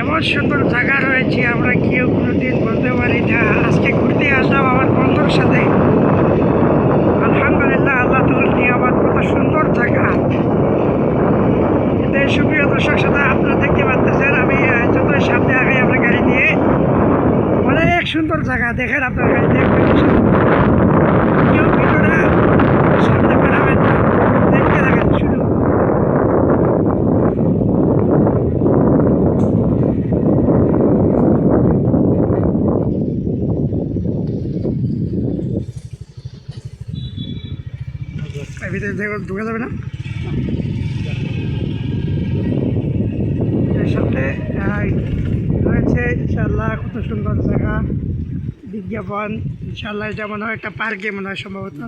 এমন সুন্দর জায়গা রয়েছে আমরা কেউ কোনোদিন বলতে পারি না। সুপ্রিয় দর্শক সাথে আপনারা দেখতে পাচ্ছেন, আমি যত সামনে আগে আমরা গাড়ি নিয়ে। অনেক সুন্দর জায়গা, দেখেন আপনার গাড়ি দেখবেন ভিডিওটা সামনে বেড়াবেন না, দেখতে থাকেন ঢুকে যাবে না? সাথে। রয়েছে ইনশাল্লাহ কত সুন্দর জায়গা, বিজ্ঞাপন। ইনশাল্লাহ এটা মনে হয় একটা পার্কে মনে হয় সম্ভবত।